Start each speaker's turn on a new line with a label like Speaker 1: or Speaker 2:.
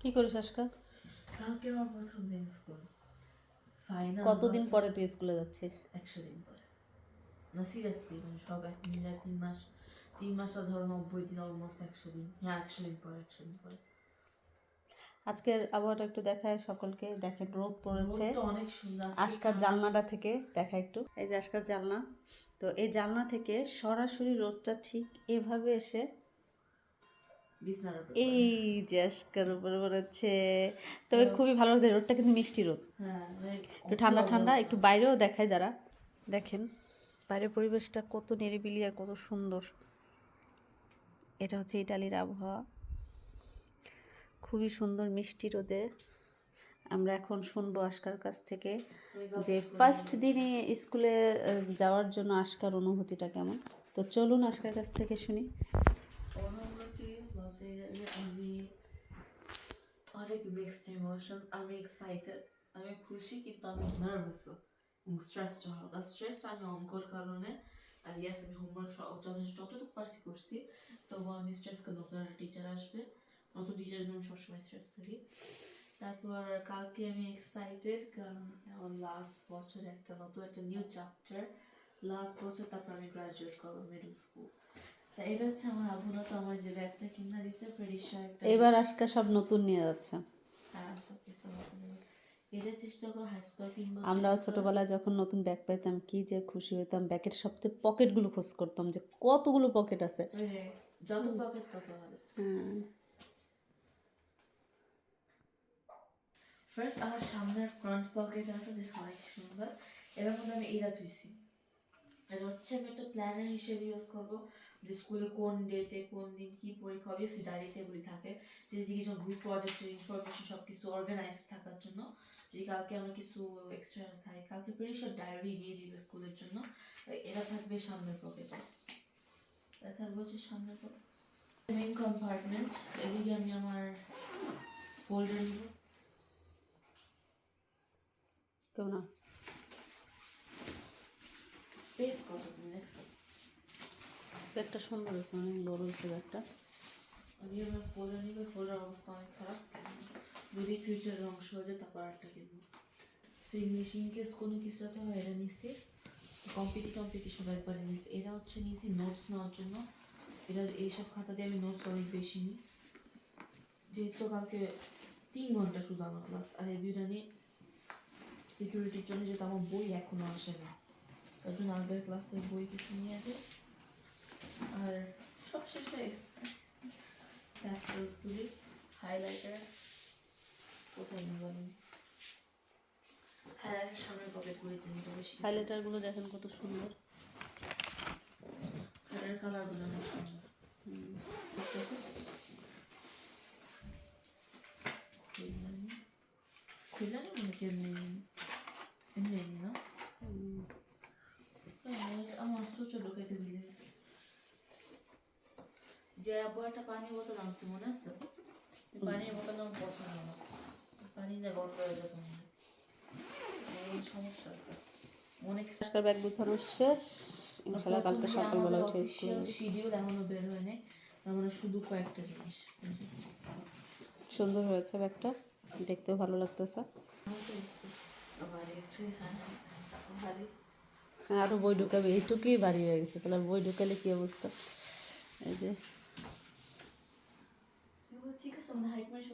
Speaker 1: কি করিস আজকাল?
Speaker 2: কালকে আমার প্রথম দিন স্কুল ফাইনাল
Speaker 1: কতদিন পরে তুই স্কুলে যাচ্ছিস?
Speaker 2: একশো দিন পরে। না সিরিয়াসলি মানে সব এক মিলে তিন মাস তিন মাসটা ধরো নব্বই দিন অলমোস্ট একশো দিন। হ্যাঁ একশো দিন পরে একশো দিন পরে।
Speaker 1: আজকের আবহাওয়াটা একটু দেখায় সকলকে দেখেন রোদ পড়েছে।
Speaker 2: অনেক সুন্দর আজকে
Speaker 1: আজকার জানলাটা থেকে দেখা একটু। এই যে আজকার জানলা তো এই জানলা থেকে সরাসরি রোদটা ঠিক এভাবে এসে এই যে আজকার উপরে পড়েছে। তবে খুবই ভালো লাগে রোদটা কিন্তু মিষ্টি রোদ।
Speaker 2: হ্যাঁ মানে
Speaker 1: একটু ঠান্ডা ঠান্ডা একটু বাইরেও দেখাই দাঁড়া। দেখেন বাইরের পরিবেশটা কত নিরিবিলি আর কত সুন্দর। এটা হচ্ছে ইটালির আবহাওয়া। খুবই সুন্দর মিষ্টি রোদে। আমরা এখন শুনব আশকার কাছ থেকে যে ফার্স্ট দিনে স্কুলে যাওয়ার জন্য আশকার অনুভূতিটা কেমন। তো চলুন আশকার কাছ থেকে শুনি।
Speaker 2: অনেক মিক্সড ইমোশন আমি এক্সাইটেড আমি খুশি, কিন্তু আমি নার্ভাসও এবং স্ট্রেসড হালকা স্ট্রেসড আমি অঙ্কর কারণে, আর ইয়াস আমি হোমওয়ার্ক যথেষ্ট যতটুকু পারছি করছি তবুও আমি স্ট্রেস কারণ নতুন একটা টিচার আসবে নতুন টিচার জন্য সবসময় স্ট্রেস থাকি। তারপর কালকে আমি এক্সাইটেড কারণ আমার লাস্ট বছর একটা নতুন একটা নিউ চ্যাপ্টার লাস্ট বছর তারপর আমি গ্রাজুয়েট করব মিডল স্কুল এটা হচ্ছে আমার আবুনা তো আমার যে ব্যাগটা কিনা দিছে প্রেডিশা একটা
Speaker 1: এবার আজকাল সব নতুন নিয়ে যাচ্ছে।
Speaker 2: সব কিছু নতুন। এটা চেষ্টা করো হাই স্কুল কিংবা
Speaker 1: আমরাও ছোটবেলায় যখন নতুন ব্যাগ পেতাম কি যে খুশি হইতাম। ব্যাগের সবথেকে পকেটগুলো খোঁজ করতাম যে কতগুলো পকেট আছে।
Speaker 2: যত পকেট তত ভালো।
Speaker 1: হ্যাঁ।
Speaker 2: ফার্স্ট আমার সামনের ফ্রন্ট পকেট আছে যে অনেক সুন্দর। মধ্যে আমি এরা ধুইছি। এটা হচ্ছে আমি একটা প্ল্যানার হিসেবে ইউজ করব যে স্কুলে কোন ডেটে কোন দিন কি পরীক্ষা হবে সে ডায়েরিতে এগুলি থাকে। যেদিকে যখন গ্রুপ প্রজেক্টের ইনফরমেশন সব কিছু অর্গানাইজ থাকার জন্য, যদি কালকে আমার কিছু এক্সট্রা থাকে, কালকে পরীক্ষার ডায়েরি দিয়ে দিবে স্কুলের জন্য। এরা থাকবে সামনের পকেটে এটা থাকবে হচ্ছে সামনের পকেট মেইন কম্পার্টমেন্ট এদিকে আমি আমার ফোল্ডার নিব।
Speaker 1: কেমন?
Speaker 2: তুমি দেখছ?
Speaker 1: ব্যাগটা সুন্দর হয়েছে অনেক বড় হয়েছে ব্যাগটা
Speaker 2: আমি আমার ফোল্ডার নিবে ফোল্ডার অবস্থা অনেক খারাপ। যদি হয়ে যায় তারপর কিনবো। সো ইংলিশ ইনকেস কোনো কিছু একটা এটা নিচ্ছি কম্পিটি একবারে এটা হচ্ছে নিয়েছি নোটস নেওয়ার জন্য। এটা এইসব খাতা দিয়ে আমি নোটস অনেক বেশি নিই। যেহেতু কালকে তিন ঘণ্টা শুধু আমার ক্লাস আর এই দুইটা নিয়ে সিকিউরিটির জন্য যেহেতু আমার বই এখনও আসেনি তার জন্য আগের ক্লাসের বই কিছু নিয়ে আছে আর সব শেষে প্যাস্টেলসগুলি হাইলাইটার কোথায় নিয়ে বলেন হাইলাইটার সামনের পকেটগুলিতে নিতে বেশি
Speaker 1: হাইলাইটারগুলো দেখেন কত সুন্দর
Speaker 2: হাইলাইটার কালারগুলো অনেক সুন্দর। খুললাম মানে কেমনি এমনি এমনি না
Speaker 1: হুম।
Speaker 2: হ্যাঁ, আমার সূর্য ঢুকাইতে ভুলে গেছে যে আবার একটা পানির বোতল আনছে মনে আছে? পানির বোতল আমার পছন্দ না। পানি না বন্ধ হয়ে যাবে হয়। সমস্যা আছে। অনেক
Speaker 1: আজকাল ব্যাগ গুছানো শেষ। ইনশাল্লাহ কালকে সকালবেলা উঠে স্কুলে যাব।
Speaker 2: শিডিউল এখনও বের হয় মানে শুধু কয়েকটা জিনিস।
Speaker 1: সুন্দর হয়েছে ব্যাগটা দেখতেও ভালো লাগতেছে।
Speaker 2: এসেছি হ্যাঁ।
Speaker 1: আরও বই ঢুকাবে। এইটুকুই বাড়ি হয়ে গেছে। তাহলে বই ঢুকালে কি অবস্থা? এই যে
Speaker 2: ঠিক আছে মানে হাইট মারি